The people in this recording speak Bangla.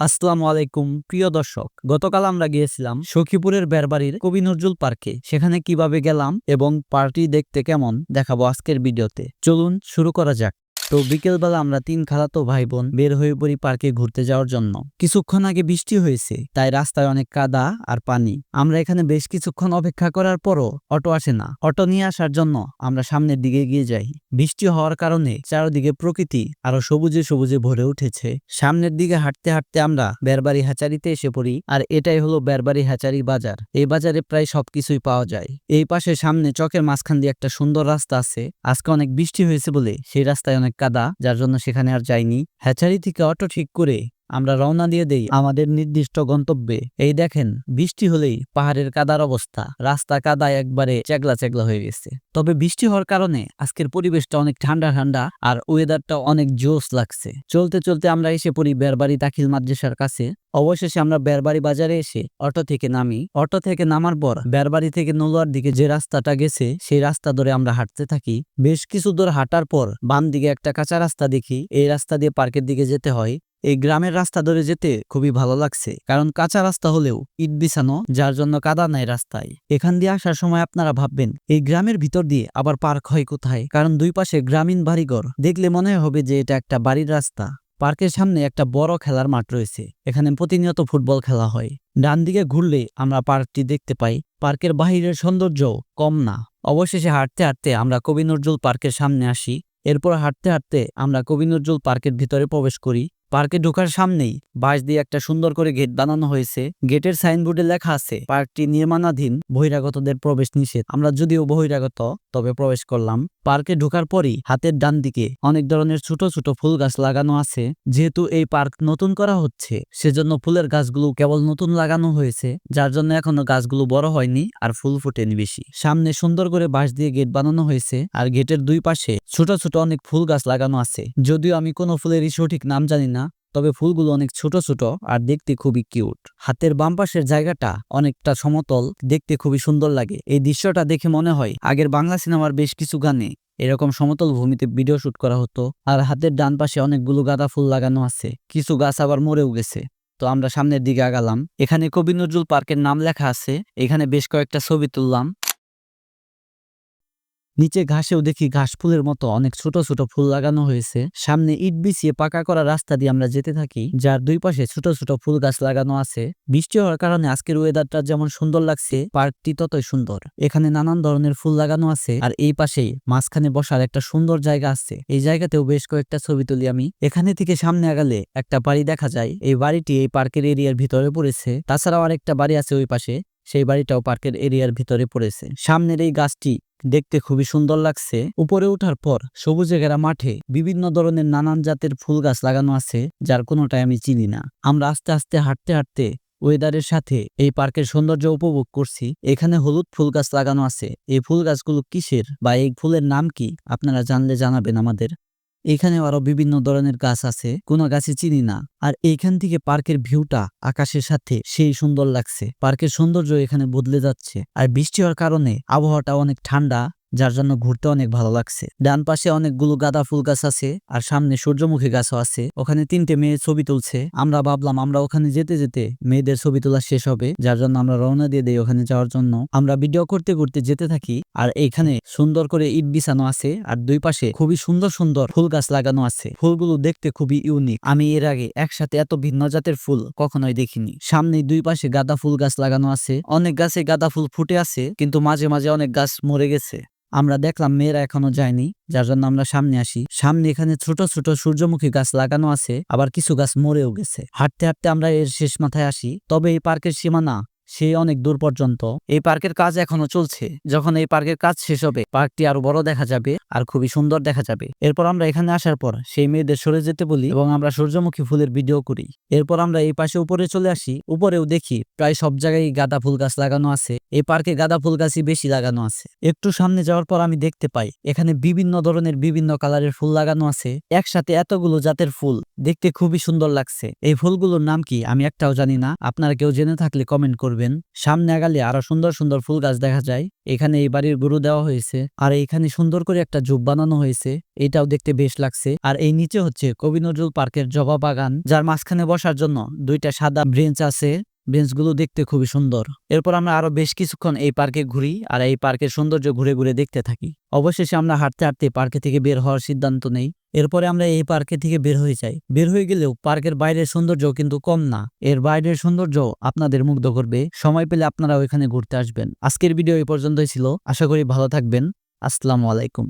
আসসালামু আলাইকুম, প্রিয় দর্শক। গতকাল আমরা গিয়েছিলাম সখীপুরের বেরবাড়ির কবি নজরুল পার্কে। সেখানে কীভাবে গেলাম এবং পার্টি দেখতে কেমন দেখাবো আজকের ভিডিওতে। চলুন শুরু করা যাক। তো বিকেলবেলা আমরা তিন খালাতো ভাই বোন বের হয়ে পড়ি পার্কে ঘুরতে যাওয়ার জন্য। কিছুক্ষণ আগে বৃষ্টি হয়েছে, তাই রাস্তায় অনেক কাদা আর পানি। আমরা এখানে বেশ কিছুক্ষণ অপেক্ষা করার পরও অটো আসে না। অটো নিয়ে আসার জন্য আমরা সামনের দিকে এগিয়ে যাই। বৃষ্টি হওয়ার কারণে চারদিকে প্রকৃতি আরও সবুজে সবুজে ভরে উঠেছে। সামনের দিকে হাঁটতে হাঁটতে আমরা বেরবাড়ি হ্যাচারিতে এসে পড়ি, আর এটাই হলো বেরবাড়ি হ্যাচারি বাজার। এই বাজারে প্রায় সবকিছুই পাওয়া যায়। এই পাশে সামনে চকের মাঝখান দিয়ে একটা সুন্দর রাস্তা আছে। আজকে অনেক বৃষ্টি হয়েছে বলে সেই রাস্তায় অনেক কাদা, যার জন্য সেখানে আর যাইনি। হ্যাচারি থেকে অটো ঠিক করে আমরা রওনা দিয়ে দেই আমাদের নির্দিষ্ট গন্তব্যে। এই দেখেন, বৃষ্টি হলেই পাহাড়ের কাদার অবস্থা। রাস্তা কাদা একবারে চেগলা চেগলা হয়ে গেছে। তবে বৃষ্টি হওয়ার কারণে আজকের পরিবেশটা অনেক ঠান্ডা ঠান্ডা আর ওয়েদারটা অনেক জোস লাগছে। চলতে চলতে আমরা এসে পড়ি বেরবাড়ি দাখিল মাদ্রাসার কাছে। অবশেষে আমরা বেরবাড়ি বাজারে এসে অটো থেকে নামি। অটো থেকে নামার পর বেরবাড়ি থেকে নলুয়ার দিকে যে রাস্তাটা গেছে, সেই রাস্তা ধরে আমরা হাঁটতে থাকি। বেশ কিছু দূর হাঁটার পর বাম দিকে একটা কাঁচা রাস্তা দেখি। এই রাস্তা দিয়ে পার্কের দিকে যেতে হয়। এই গ্রামের রাস্তা ধরে যেতে খুবই ভালো লাগছে। কারণ কাঁচা রাস্তা হলেও ইট বিছানো, যার জন্য কাদা নাই রাস্তায়। এখান দিয়ে আসার সময় আপনারা ভাববেন, এই গ্রামের ভিতর দিয়ে আবার পার্ক হয় কোথায়? কারণ দুই পাশে গ্রামীণ বাড়িঘর। দেখলে মনে হবে যে এটা একটা বাড়ির রাস্তা। পার্কের সামনে একটা বড় খেলার মাঠ রয়েছে। এখানে প্রতিনিয়ত ফুটবল খেলা হয়। ডান দিকে ঘুরলে আমরা পার্কটি দেখতে পাই। পার্কের বাহিরের সৌন্দর্য কম না। অবশেষে হাঁটতে হাঁটতে আমরা কবি নজরুল পার্কের সামনে আসি। এরপর হাঁটতে হাঁটতে আমরা কবি নজরুল পার্কের ভিতরে প্রবেশ করি। পার্কে ঢোকার সামনেই বাঁশ দিয়ে একটা সুন্দর করে গেট বানানো হয়েছে। গেটের সাইনবোর্ডে লেখা আছে, পার্কটি নির্মাণাধীন, বহিরাগতদের প্রবেশ নিষেধ। আমরা যদিও বহিরাগত, তবে প্রবেশ করলাম। পার্কে ঢোকার পরই হাতের ডান দিকে অনেক ধরনের ছোট ছোট ফুল গাছ লাগানো আছে। যেহেতু এই পার্ক নতুন করা হচ্ছে, সেজন্য ফুলের গাছগুলো কেবল নতুন লাগানো হয়েছে, যার জন্য এখনও গাছগুলো বড় হয়নি আর ফুল ফুটেনি বেশি। সামনে সুন্দর করে বাঁশ দিয়ে গেট বানানো হয়েছে আর গেটের দুই পাশে ছোট ছোট অনেক ফুল গাছ লাগানো আছে। যদিও আমি কোনো ফুলেরই সঠিক নাম জানি না তবে ফুলগুলো অনেক ছোট ছোট আর দেখতে খুবই কিউট। হাতের বাম পাশের জায়গাটা অনেকটা সমতল, দেখতে খুবই সুন্দর লাগে। এই দৃশ্যটা দেখে মনে হয় আগের বাংলা সিনেমার বেশ কিছু গানে এরকম সমতল ভূমিতে ভিডিও শুট করা হতো আর হাতের ডান পাশে অনেকগুলো গাঁদা ফুল লাগানো আছে। কিছু গাছ আবার মরেও গেছে। তো আমরা সামনের দিকে আগালাম। এখানে কবি নজরুল পার্কের নাম লেখা আছে। এখানে বেশ কয়েকটা ছবি তুললাম। নিচে ঘাসেও দেখি ঘাস ফুলের মতো অনেক ছোট ছোট ফুল লাগানো হয়েছে। সামনে ইট বিছিয়ে পাকা করা রাস্তা দিয়ে আমরা যেতে থাকি, যার দুই পাশে ছোট ছোট ফুল গাছ লাগানো আছে। বৃষ্টি হওয়ার কারণে আজকের ওয়েদারটা যেমন সুন্দর লাগছে, পার্কটি ততই সুন্দর। এখানে নানান ধরনের ফুল লাগানো আছে আর এই পাশেই মাঝখানে বসার একটা সুন্দর জায়গা আছে। এই জায়গাতেও বেশ কয়েকটা ছবি তুলি আমি। এখানে থেকে সামনে আগালে একটা বাড়ি দেখা যায়। এই বাড়িটি এই পার্কের এরিয়ার ভিতরে পড়েছে। তাছাড়াও আরেকটা বাড়ি আছে ওই পাশে। সেই বাড়িটাও পার্কের এরিয়ার ভিতরে পড়েছে। সামনের এই গাছটি দেখতে খুবই সুন্দর লাগছে। উপরে ওঠার পর সবুজে ঘেরা মাঠে বিভিন্ন ধরনের নানান জাতের ফুল গাছ লাগানো আছে, যার কোনোটাই আমি চিনি না। আমরা আস্তে আস্তে হাঁটতে হাঁটতে ওয়েদারের সাথে এই পার্কের সৌন্দর্য উপভোগ করছি। এখানে হলুদ ফুল গাছ লাগানো আছে। এই ফুল গাছগুলো কিসের বা এই ফুলের নাম কি? আপনারা জানলে জানাবেন আমাদের। এখানে আরও বিভিন্ন ধরনের গাছ আছে, কোনো গাছে চিনি না। আর এইখান থেকে পার্কের ভিউটা আকাশের সাথে সেই সুন্দর লাগছে। পার্কের সৌন্দর্য এখানে বদলে যাচ্ছে। আর বৃষ্টি হওয়ার কারণে আবহাওয়াটা অনেক ঠান্ডা। যার জন্য ঘুরতে অনেক ভালো লাগছে। ডান পাশে অনেকগুলো গাঁদা ফুল গাছ আছে আর সামনে সূর্যমুখী গাছও আছে। ওখানে তিনটে মেয়ে ছবি তুলছে। আমরা ভাবলাম আমরা ওখানে যেতে যেতে মেয়েদের ছবি তোলা শেষ হবে, যার জন্য আমরা রওনা দিয়ে দেই ওখানে যাওয়ার জন্য। আমরা ভিডিও করতে করতে যেতে থাকি আর এইখানে সুন্দর করে ইট বিছানো আছে আর দুই পাশে খুবই সুন্দর সুন্দর ফুল গাছ লাগানো আছে। ফুলগুলো দেখতে খুবই ইউনিক আমি এর আগে একসাথে এত ভিন্ন জাতের ফুল কখনোই দেখিনি। সামনে দুই পাশে গাঁদা ফুল গাছ লাগানো আছে। অনেক গাছে গাঁদা ফুল ফুটে আছে, কিন্তু মাঝে মাঝে অনেক গাছ মরে গেছে। আমরা দেখলাম মেয়েরা এখনও যায়নি, যার জন্য আমরা সামনে আসি। সামনে এখানে ছোট ছোট সূর্যমুখী গাছ লাগানো আছে, আবার কিছু গাছ মরেও গেছে। হাঁটতে হাঁটতে আমরা এর শেষ মাথায় আসি, তবে এই পার্কের সীমানা সে অনেক দূর পর্যন্ত। এই পার্কের কাজ এখনও চলছে। যখন এই পার্কের কাজ শেষ হবে, পার্কটি আরও বড় দেখা যাবে আর খুবই সুন্দর দেখা যাবে। এরপর আমরা এখানে আসার পর সেই মেয়েদের সরে যেতে বলি এবং আমরা সূর্যমুখী ফুলের ভিডিও করি। এরপর আমরা এই পাশে উপরে চলে আসি। উপরেও দেখি প্রায় সব জায়গায় গাঁদা ফুল গাছ লাগানো আছে। এই পার্কে গাঁদা ফুল গাছই বেশি লাগানো আছে। একটু সামনে যাওয়ার পর আমি দেখতে পাই, এখানে বিভিন্ন ধরনের বিভিন্ন কালারের ফুল লাগানো আছে। একসাথে এতগুলো জাতের ফুল। দেখতে খুবই সুন্দর লাগছে। এই ফুলগুলোর নাম কি আমি একটাও জানি না। আপনারা কেউ জেনে থাকলে কমেন্ট করবেন। করবেন। সামনে আগালে আরও সুন্দর সুন্দর ফুল গাছ দেখা যায়। এখানে এই বাড়ির গরু দেওয়া হয়েছে। আর এইখানে সুন্দর করে একটা জুপ বানানো হয়েছে। এটাও দেখতে বেশ লাগছে। আর এই নিচে হচ্ছে কবি নজরুল পার্কের জবা বাগান, যার মাঝখানে বসার জন্য দুইটা সাদা ব্রেঞ্চ আছে। বেঞ্চগুলো দেখতে খুবই সুন্দর। এরপর আমরা আরও বেশ কিছুক্ষণ এই পার্কে ঘুরি আর এই পার্কের সৌন্দর্য ঘুরে ঘুরে দেখতে থাকি। অবশেষে আমরা হাঁটতে হাঁটতে পার্কে থেকে বের হওয়ার সিদ্ধান্ত নেই। এরপরে আমরা এই পার্কে থেকে বের হয়ে যাই। বের হয়ে গেলেও পার্কের বাইরের সৌন্দর্য কিন্তু কম না। এর বাইরের সৌন্দর্য আপনাদের মুগ্ধ করবে। সময় পেলে আপনারা ওইখানে ঘুরতে আসবেন। আজকের ভিডিও এই পর্যন্তই ছিল। আশা করি ভালো থাকবেন। আসসালামু আলাইকুম।